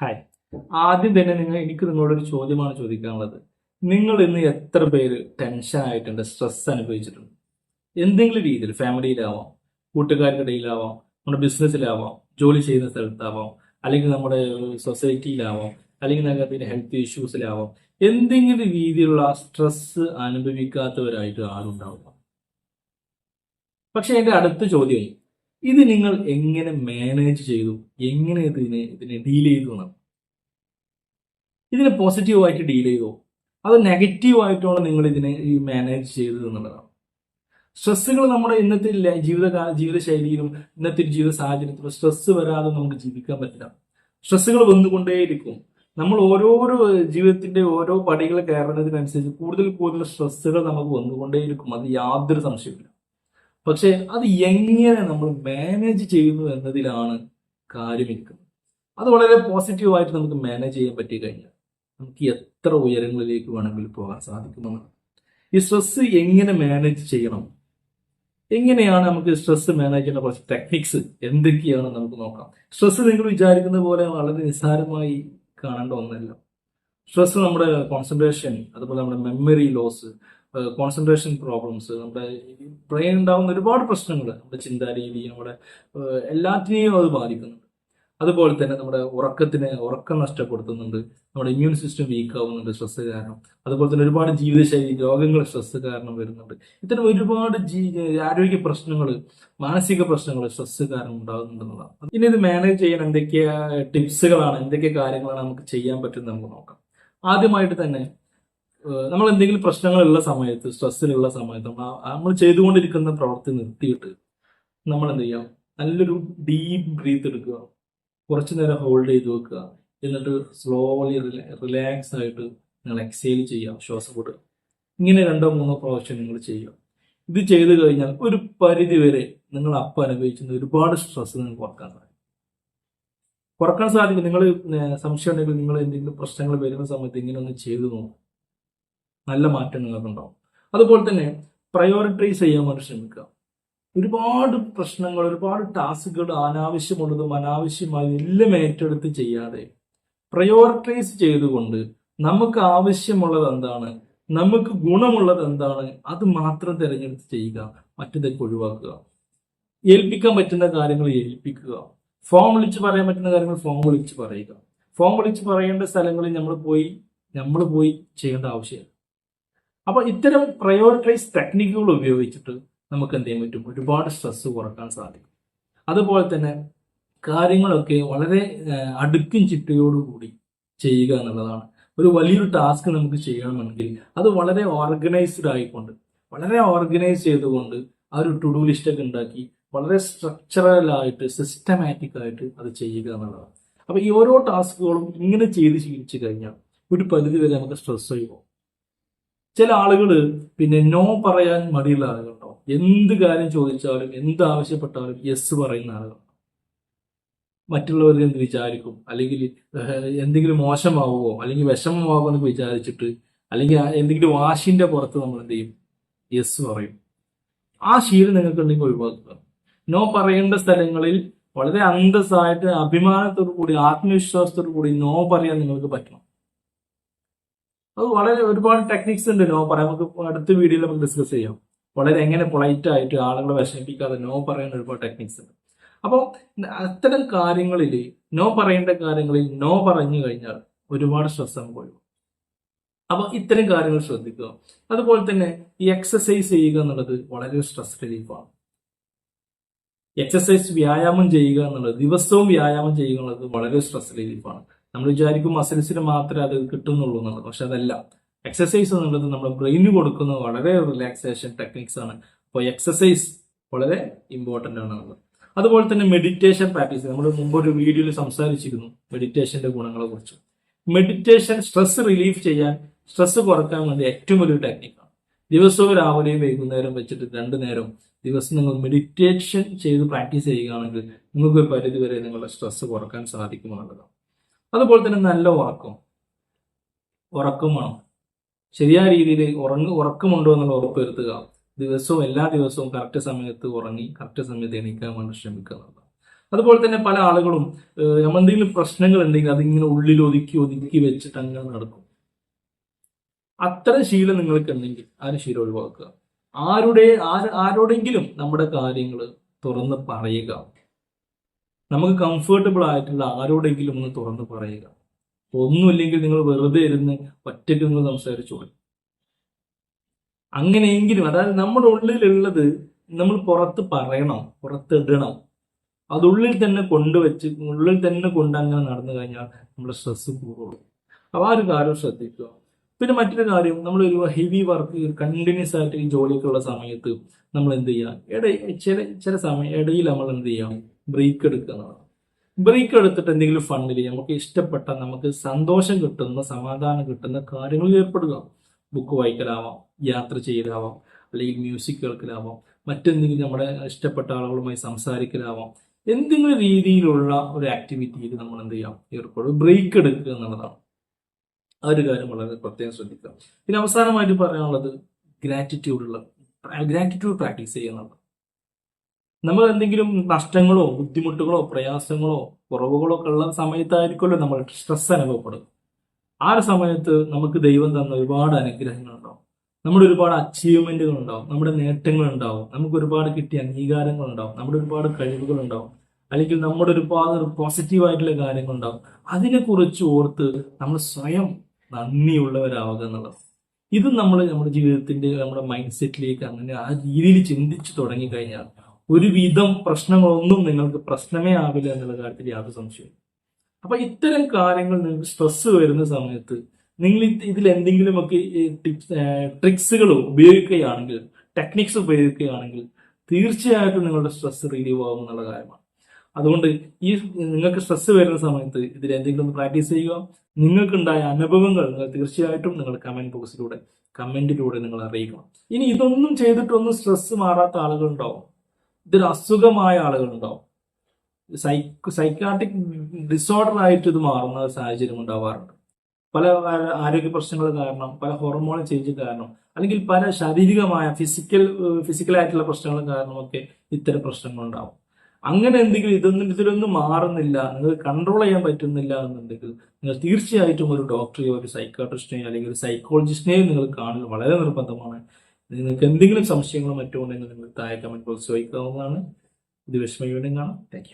Hi ആദ്യം തന്നെ നിങ്ങൾ എനിക്ക് നിങ്ങളോട് ഒരു ചോദ്യമാണ് ചോദിക്കാനുള്ളത്. നിങ്ങൾ ഇന്ന് എത്ര പേര് ടെൻഷൻ ആയിട്ടുണ്ട് സ്ട്രെസ് അനുഭവിച്ചിട്ടുണ്ട്? എന്തെങ്കിലും രീതിയിൽ ഫാമിലിയിലാവാം കൂട്ടുകാർക്കിടയിലാവാം നമ്മുടെ ബിസിനസ്സിലാവാം ജോലി ചെയ്യുന്ന സ്ഥലത്താവാം അല്ലെങ്കിൽ നമ്മുടെ സൊസൈറ്റിയിലാവാം അല്ലെങ്കിൽ നിങ്ങൾക്ക് ഹെൽത്ത് ഇഷ്യൂസിലാവാം എന്തെങ്കിലും രീതിയിലുള്ള സ്ട്രെസ് അനുഭവിക്കാത്തവരായിട്ട് ആരുണ്ടാവുക പക്ഷെ എന്റെ അടുത്ത ചോദ്യം ഇത് നിങ്ങൾ എങ്ങനെ മാനേജ് ചെയ്തു? എങ്ങനെ ഇതിനെ ഇതിനെ ഡീൽ ചെയ്തു എന്നാണ് ഇതിനെ പോസിറ്റീവായിട്ട് ഡീൽ ചെയ്തോ? അത് നെഗറ്റീവ് ആയിട്ടാണ് നിങ്ങൾ ഇതിനെ മാനേജ് ചെയ്തത് എന്നുള്ളതാണ്. സ്ട്രെസ്സുകൾ നമ്മുടെ ഇന്നത്തെ ജീവിതകാല ജീവിതശൈലിയിലും ഇന്നത്തെ ജീവിത സാഹചര്യത്തിലും സ്ട്രെസ് വരാതെ നമുക്ക് ജീവിക്കാൻ പറ്റില്ല. സ്ട്രെസ്സുകൾ വന്നുകൊണ്ടേയിരിക്കും. നമ്മൾ ഓരോരോ ജീവിതത്തിന്റെ ഓരോ പടികൾ കയറുന്നതിനനുസരിച്ച് കൂടുതൽ കൂടുതൽ സ്ട്രെസ്സുകൾ നമുക്ക് വന്നുകൊണ്ടേയിരിക്കും. അത് യാതൊരു സംശയമില്ല പക്ഷെ അത് എങ്ങനെ നമ്മൾ മാനേജ് ചെയ്യുന്നു എന്നതിലാണ് കാര്യമിരിക്കുന്നത്. അത് വളരെ പോസിറ്റീവായിട്ട് നമുക്ക് മാനേജ് ചെയ്യാൻ പറ്റി കഴിഞ്ഞാൽ നമുക്ക് എത്ര ഉയരങ്ങളിലേക്ക് വേണമെങ്കിലും പോകാൻ സാധിക്കുമെന്നാണ് ഈ സ്ട്രെസ് എങ്ങനെ മാനേജ് ചെയ്യണം? എങ്ങനെയാണ് നമുക്ക് സ്ട്രെസ് മാനേജ് ചെയ്യുന്ന കുറച്ച് ടെക്നിക്സ് എന്തൊക്കെയാണ് നമുക്ക് നോക്കാം. സ്ട്രെസ് നിങ്ങൾ വിചാരിക്കുന്ന പോലെ വളരെ നിസ്സാരമായി കാണേണ്ട ഒന്നല്ല. സ്ട്രെസ് നമ്മുടെ കോൺസെൻട്രേഷൻ അതുപോലെ നമ്മുടെ മെമ്മറി ലോസ് കോൺസെൻട്രേഷൻ പ്രോബ്ലംസ് നമ്മുടെ ബ്രെയിൻ ഉണ്ടാകുന്ന ഒരുപാട് പ്രശ്നങ്ങൾ നമ്മുടെ ചിന്താരീതി നമ്മുടെ എല്ലാത്തിനെയും അത് ബാധിക്കുന്നുണ്ട്. അതുപോലെ തന്നെ നമ്മുടെ ഉറക്കത്തിന് ഉറക്കം നഷ്ടപ്പെടുത്തുന്നുണ്ട് നമ്മുടെ ഇമ്മ്യൂൺ സിസ്റ്റം വീക്ക് ആവുന്നുണ്ട് സ്ട്രെസ് കാരണം. അതുപോലെ തന്നെ ഒരുപാട് ജീവിതശൈലി രോഗങ്ങൾ സ്ട്രെസ് കാരണം വരുന്നുണ്ട്. ഇത്തരം ഒരുപാട് ജീ ആരോഗ്യ പ്രശ്നങ്ങൾ മാനസിക പ്രശ്നങ്ങൾ സ്ട്രെസ് കാരണം ഉണ്ടാകുന്നുണ്ടെന്നുള്ളതാണ് ഇനി ഇത് മാനേജ് ചെയ്യാൻ എന്തൊക്കെ ടിപ്സുകളാണ് എന്തൊക്കെ കാര്യങ്ങളാണ് നമുക്ക് ചെയ്യാൻ പറ്റുന്നത് നമുക്ക് നോക്കാം. ആദ്യമായിട്ട് തന്നെ നമ്മൾ എന്തെങ്കിലും പ്രശ്നങ്ങളുള്ള സമയത്ത് സ്ട്രെസ്സിലുള്ള സമയത്ത് നമ്മൾ നമ്മൾ ചെയ്തുകൊണ്ടിരിക്കുന്ന പ്രവൃത്തി നിർത്തിയിട്ട് നമ്മൾ എന്ത് ചെയ്യാം നല്ലൊരു ഡീപ്പ് ബ്രീത്ത് എടുക്കുക. കുറച്ചു നേരം ഹോൾഡ് ചെയ്ത് വെക്കുക. എന്നിട്ട് സ്ലോലി റിലാക്സ് ആയിട്ട് നിങ്ങൾ എക്സേൽ ചെയ്യുക ശ്വാസം വിടുക. ഇങ്ങനെ രണ്ടോ മൂന്നോ പ്രാവശ്യം നിങ്ങൾ ചെയ്യുക. ഇത് ചെയ്തു കഴിഞ്ഞാൽ ഒരു പരിധി വരെ നിങ്ങൾ അപ്പം അനുഭവിക്കുന്ന ഒരുപാട് സ്ട്രെസ് നിങ്ങൾക്ക് കുറയ്ക്കാൻ സാധിക്കും. കുറയ്ക്കാൻ സാധിക്കും. നിങ്ങൾ സംശയം ഉണ്ടെങ്കിൽ നിങ്ങൾ എന്തെങ്കിലും പ്രശ്നങ്ങൾ വരുന്ന സമയത്ത് ഇങ്ങനെ ഒന്ന് ചെയ്തു നോക്കും. നല്ല മാറ്റങ്ങൾ നിങ്ങൾക്ക് ഉണ്ടാവും. അതുപോലെ തന്നെ പ്രയോറിറ്റൈസ് ചെയ്യാൻ വേണ്ടി ശ്രമിക്കുക. ഒരുപാട് പ്രശ്നങ്ങൾ ഒരുപാട് ടാസ്കുകൾ അനാവശ്യമുള്ളതും അനാവശ്യമായതും എല്ലാം ഏറ്റെടുത്ത് ചെയ്യാതെ പ്രയോറിറ്റൈസ് ചെയ്തുകൊണ്ട് നമുക്ക് ആവശ്യമുള്ളത് എന്താണ്? നമുക്ക് ഗുണമുള്ളത് എന്താണ്? അത് മാത്രം തിരഞ്ഞെടുത്ത് ചെയ്യുക മറ്റതൊക്കെ ഒഴിവാക്കുക. ഏൽപ്പിക്കാൻ പറ്റുന്ന കാര്യങ്ങൾ ഏൽപ്പിക്കുക. ഫോം വിളിച്ച് പറയാൻ പറ്റുന്ന കാര്യങ്ങൾ ഫോം വിളിച്ച് പറയുക. ഫോം വിളിച്ച് പറയേണ്ട സ്ഥലങ്ങളിൽ നമ്മൾ പോയി നമ്മൾ പോയി ചെയ്യേണ്ട ആവശ്യമില്ല. അപ്പൊ ഇത്തരം പ്രയോറിറ്റൈസ് ടെക്നിക്കുകൾ ഉപയോഗിച്ചിട്ട് നമുക്ക് എന്ത് ചെയ്യാൻ പറ്റും? ഒരുപാട് സ്ട്രെസ് കുറയ്ക്കാൻ സാധിക്കും. അതുപോലെ തന്നെ കാര്യങ്ങളൊക്കെ വളരെ അടുക്കും ചിട്ടയോടുകൂടി ചെയ്യുക എന്നുള്ളതാണ്. ഒരു വലിയൊരു ടാസ്ക് നമുക്ക് ചെയ്യണമെങ്കിൽ അത് വളരെ ഓർഗനൈസ്ഡ് ആയിക്കൊണ്ട് വളരെ ഓർഗനൈസ് ചെയ്തുകൊണ്ട് ആ ഒരു ടു ഡു ലിസ്റ്റ് ഒക്കെ ഉണ്ടാക്കി വളരെ സ്ട്രക്ചറൽ ആയിട്ട് സിസ്റ്റമാറ്റിക് ആയിട്ട് അത് ചെയ്യുക എന്നുള്ളതാണ്. അപ്പോൾ ഈ ഓരോ ടാസ്കുകളും ഇങ്ങനെ ചെയ്ത് ശീലിച്ചു കഴിഞ്ഞാൽ ഒരു പരിധി വരെ നമുക്ക് സ്ട്രെസ് ഒഴിവാകും ചില ആളുകൾ പിന്നെ നോ പറയാൻ മടിയുള്ള ആളുകളുണ്ടാവും എന്ത് കാര്യം ചോദിച്ചാലും എന്ത് ആവശ്യപ്പെട്ടാലും യെസ് പറയുന്ന ആളുകൾ മറ്റുള്ളവർ എന്ത് വിചാരിക്കും? അല്ലെങ്കിൽ എന്തെങ്കിലും മോശമാവുമോ അല്ലെങ്കിൽ വിഷമമാവുമോ എന്ന് വിചാരിച്ചിട്ട് അല്ലെങ്കിൽ എന്തെങ്കിലും വാശിന്റെ പുറത്ത് നമ്മൾ എന്ത് ചെയ്യും? യെസ് പറയും. ആ ശീലം നിങ്ങൾക്ക് ഉണ്ടെങ്കിൽ ഒഴിവാക്കുക. നോ പറയേണ്ട സ്ഥലങ്ങളിൽ വളരെ അന്തസ്സായിട്ട് അഭിമാനത്തോടു കൂടി ആത്മവിശ്വാസത്തോടു കൂടി നോ പറയാൻ നിങ്ങൾക്ക് പറ്റണം. അത് വളരെ ഒരുപാട് ടെക്നിക്സ് ഉണ്ട് നോ പറയാൻ. നമുക്ക് അടുത്ത വീഡിയോയിൽ നമുക്ക് ഡിസ്കസ് ചെയ്യാം. വളരെ എങ്ങനെ പൊളൈറ്റ് ആയിട്ട് ആളുകളെ വിഷമിപ്പിക്കാതെ നോ പറയാൻ ഒരുപാട് ടെക്നിക്സ് ഉണ്ട്. അപ്പോൾ അത്തരം കാര്യങ്ങളിൽ നോ പറയേണ്ട കാര്യങ്ങളിൽ നോ പറഞ്ഞു കഴിഞ്ഞാൽ ഒരുപാട് സ്ട്രെസ് നമുക്ക് ഒഴിവാക്കും അപ്പൊ ഇത്തരം കാര്യങ്ങൾ ശ്രദ്ധിക്കുക. അതുപോലെ തന്നെ ഈ എക്സസൈസ് ചെയ്യുക എന്നുള്ളത് വളരെ സ്ട്രെസ് റിലീഫാണ് എക്സസൈസ് വ്യായാമം ചെയ്യുക എന്നുള്ളത് ദിവസവും വ്യായാമം ചെയ്യുക എന്നുള്ളത് വളരെ സ്ട്രെസ് റിലീഫാണ് നമ്മൾ വിചാരിക്കും മസിൽസിന് മാത്രമേ അത് കിട്ടുന്നുള്ളൂ എന്നുള്ളത്. പക്ഷെ അതല്ല. എക്സസൈസ് എന്നുള്ളത് നമ്മുടെ ബ്രെയിന് കൊടുക്കുന്ന വളരെ റിലാക്സേഷൻ ടെക്നിക്സ് ആണ്. അപ്പോൾ എക്സസൈസ് വളരെ ഇമ്പോർട്ടന്റ് ആണ് എന്നുള്ളത്. അതുപോലെ തന്നെ മെഡിറ്റേഷൻ പ്രാക്ടീസ് നമ്മൾ മുമ്പ് ഒരു വീഡിയോയിൽ സംസാരിച്ചിരുന്നു മെഡിറ്റേഷന്റെ ഗുണങ്ങളെ കുറിച്ച് മെഡിറ്റേഷൻ സ്ട്രെസ് റിലീഫ് ചെയ്യാൻ സ്ട്രെസ് കുറയ്ക്കാൻ വേണ്ടി ഏറ്റവും വലിയൊരു ടെക്നിക്കാണ് ദിവസവും രാവിലെയും വൈകുന്നേരം വെച്ചിട്ട് രണ്ടു നേരം ദിവസം നിങ്ങൾ മെഡിറ്റേഷൻ ചെയ്ത് പ്രാക്ടീസ് ചെയ്യുകയാണെങ്കിൽ നിങ്ങൾക്ക് പരിധിവരെ പരിധി വരെ നിങ്ങളുടെ സ്ട്രെസ് കുറയ്ക്കാൻ സാധിക്കുമെന്നുള്ളതാണ്. അതുപോലെ തന്നെ നല്ല ഉറക്കം. ഉറക്കം വേണം. ശരിയായ രീതിയിൽ ഉറങ്ങ ഉറക്കമുണ്ടോ എന്നുള്ള ഉറപ്പ് വരുത്തുക. ദിവസവും എല്ലാ ദിവസവും കറക്റ്റ് സമയത്ത് ഉറങ്ങി കറക്റ്റ് സമയത്ത് എണീക്കാൻ വേണ്ടി ശ്രമിക്കുക അതുപോലെ തന്നെ പല ആളുകളും നമ്മൾ എന്തെങ്കിലും പ്രശ്നങ്ങൾ ഉണ്ടെങ്കിൽ അതിങ്ങനെ ഉള്ളിൽ ഒതുക്കി ഒതുക്കി വെച്ചിട്ട് അങ്ങനെ നടക്കും. അത്തരം ശീലം നിങ്ങൾക്ക് ഉണ്ടെങ്കിൽ ആ ശീലം ഒഴിവാക്കുക. ആരുടെ ആര് ആരോടെങ്കിലും നമ്മുടെ കാര്യങ്ങൾ തുറന്ന് പറയുക. നമുക്ക് കംഫർട്ടബിൾ ആയിട്ടുള്ള ആരോടെങ്കിലും ഒന്ന് തുറന്ന് പറയുക. ഒന്നുമില്ലെങ്കിൽ നിങ്ങൾ വെറുതെ ഇരുന്ന് ഒറ്റയ്ക്ക് നിങ്ങൾ സംസാരിച്ചോളി അങ്ങനെയെങ്കിലും അതായത് നമ്മുടെ ഉള്ളിലുള്ളത് നമ്മൾ പുറത്ത് പറയണം പുറത്തിടണം. അതുള്ളിൽ തന്നെ കൊണ്ടുവച്ച് ഉള്ളിൽ തന്നെ കൊണ്ട് അങ്ങനെ നടന്നു കഴിഞ്ഞാൽ നമ്മുടെ സ്ട്രെസ് കൂടുള്ളൂ. അപ്പൊ ആ ഒരു കാര്യം ശ്രദ്ധിക്കുക. പിന്നെ മറ്റൊരു കാര്യം നമ്മൾ ഒരു ഹെവി വർക്ക് കണ്ടിന്യൂസ് ആയിട്ട് ഈ ജോലിയൊക്കെ ഉള്ള സമയത്ത് നമ്മൾ എന്ത് ചെയ്യുക? ഇട ചില ചില സമയം ഇടയിൽ നമ്മൾ എന്ത് ചെയ്യാം ബ്രേക്ക് എടുക്കുന്നതാണ് ബ്രേക്ക് എടുത്തിട്ട് എന്തെങ്കിലും ഫണ്ടിൽ നമുക്ക് ഇഷ്ടപ്പെട്ട നമുക്ക് സന്തോഷം കിട്ടുന്ന സമാധാനം കിട്ടുന്ന കാര്യങ്ങളിൽ ഏർപ്പെടുക. ബുക്ക് വായിക്കലാവാം യാത്ര ചെയ്യലാവാം അല്ലെങ്കിൽ മ്യൂസിക് കേൾക്കലാവാം മറ്റെന്തെങ്കിലും നമ്മുടെ ഇഷ്ടപ്പെട്ട ആളുകളുമായി സംസാരിക്കലാവാം. എന്തെങ്കിലും രീതിയിലുള്ള ഒരു ആക്ടിവിറ്റിയിൽ നമ്മൾ എന്ത് ചെയ്യാം? ഏർപ്പെടും ബ്രേക്ക് എടുക്കുക എന്നുള്ളതാണ്. ആ ഒരു കാര്യം വളരെ പ്രത്യേകം ശ്രദ്ധിക്കുക. പിന്നെ അവസാനമായിട്ട് പറയാനുള്ളത് ഗ്രാറ്റിറ്റ്യൂഡുള്ള ഗ്രാറ്റിറ്റ്യൂഡ് പ്രാക്ടീസ് ചെയ്യുന്നത്. നമ്മൾ എന്തെങ്കിലും നഷ്ടങ്ങളോ ബുദ്ധിമുട്ടുകളോ പ്രയാസങ്ങളോ കുറവുകളോ ഒക്കെ ഉള്ള സമയത്തായിരിക്കുമല്ലോ നമ്മൾ സ്ട്രെസ് അനുഭവപ്പെടും ആ ഒരു സമയത്ത് നമുക്ക് ദൈവം തന്ന ഒരുപാട് അനുഗ്രഹങ്ങൾ ഉണ്ടാവും നമ്മുടെ ഒരുപാട് അച്ചീവ്മെന്റുകൾ ഉണ്ടാവും നമ്മുടെ നേട്ടങ്ങൾ ഉണ്ടാവും നമുക്ക് ഒരുപാട് കിട്ടിയ അംഗീകാരങ്ങൾ ഉണ്ടാവും നമ്മുടെ ഒരുപാട് കഴിവുകൾ ഉണ്ടാവും അല്ലെങ്കിൽ നമ്മുടെ ഒരുപാട് പോസിറ്റീവ് ആയിട്ടുള്ള കാര്യങ്ങൾ ഉണ്ടാവും അതിനെ കുറിച്ച് ഓർത്ത് നമ്മൾ സ്വയം നന്ദിയുള്ളവരാവുക എന്നുള്ളത്. ഇത് നമ്മൾ നമ്മുടെ ജീവിതത്തിന്റെ നമ്മുടെ മൈൻഡ് സെറ്റിലേക്ക് അങ്ങനെ ആ രീതിയിൽ ചിന്തിച്ചു തുടങ്ങിക്കഴിഞ്ഞാൽ ഒരുവിധം പ്രശ്നങ്ങളൊന്നും നിങ്ങൾക്ക് പ്രശ്നമേ ആവില്ല എന്നുള്ള കാര്യത്തിൽ യാതൊരു സംശയവും അപ്പൊ ഇത്തരം കാര്യങ്ങൾ നിങ്ങൾക്ക് സ്ട്രെസ് വരുന്ന സമയത്ത് നിങ്ങൾ ഇത് ഇതിൽ എന്തെങ്കിലുമൊക്കെ ടിപ്സ് ട്രിക്സുകൾ ഉപയോഗിക്കുകയാണെങ്കിൽ ടെക്നിക്സ് ഉപയോഗിക്കുകയാണെങ്കിൽ തീർച്ചയായിട്ടും നിങ്ങളുടെ സ്ട്രെസ് റിലീവ് ആകും എന്നുള്ള കാര്യമാണ്. അതുകൊണ്ട് ഈ നിങ്ങൾക്ക് സ്ട്രെസ് വരുന്ന സമയത്ത് ഇതിൽ എന്തെങ്കിലും പ്രാക്ടീസ് ചെയ്യുക. നിങ്ങൾക്കുണ്ടായ അനുഭവങ്ങൾ നിങ്ങൾ തീർച്ചയായിട്ടും നിങ്ങൾ കമന്റ് ബോക്സിലൂടെ കമന്റിലൂടെ നിങ്ങൾ അറിയിക്കണം. ഇനി ഇതൊന്നും ചെയ്തിട്ടൊന്നും സ്ട്രെസ് മാറാത്ത ആളുകളുണ്ടാവും. ഇതൊരു അസുഖമായ ആളുകളുണ്ടാവും. സൈക്കോ സൈക്കാട്രിക് ഡിസോർഡർ ആയിട്ട് ഇത് മാറുന്ന സാഹചര്യം ഉണ്ടാവാറുണ്ട്. പല ആരോഗ്യ പ്രശ്നങ്ങൾ കാരണം പല ഹോർമോൺ ചേഞ്ച് കാരണം അല്ലെങ്കിൽ പല ശാരീരികമായ ഫിസിക്കൽ ആയിട്ടുള്ള പ്രശ്നങ്ങൾ കാരണമൊക്കെ ഇത്തരം പ്രശ്നങ്ങൾ ഉണ്ടാവും അങ്ങനെ എന്തെങ്കിലും ഇതൊന്നും ഇതിലൊന്നും മാറുന്നില്ല നിങ്ങൾക്ക് കൺട്രോൾ ചെയ്യാൻ പറ്റുന്നില്ല എന്നുണ്ടെങ്കിൽ നിങ്ങൾ തീർച്ചയായിട്ടും ഒരു ഡോക്ടറെയോ ഒരു സൈക്കാട്രിസ്റ്റിനെയോ അല്ലെങ്കിൽ ഒരു സൈക്കോളജിസ്റ്റിനെയോ നിങ്ങൾ കാണുന്നത് വളരെ നിർബന്ധമാണ്. നിങ്ങൾക്ക് എന്തെങ്കിലും സംശയങ്ങളോ മറ്റോ ഉണ്ടെങ്കിൽ നിങ്ങൾ താഴെ കമന്റ് ബോക്സ് ചോദിക്കാവുന്നതാണ്. ഇത് വിഷമ കാണാം. താങ്ക്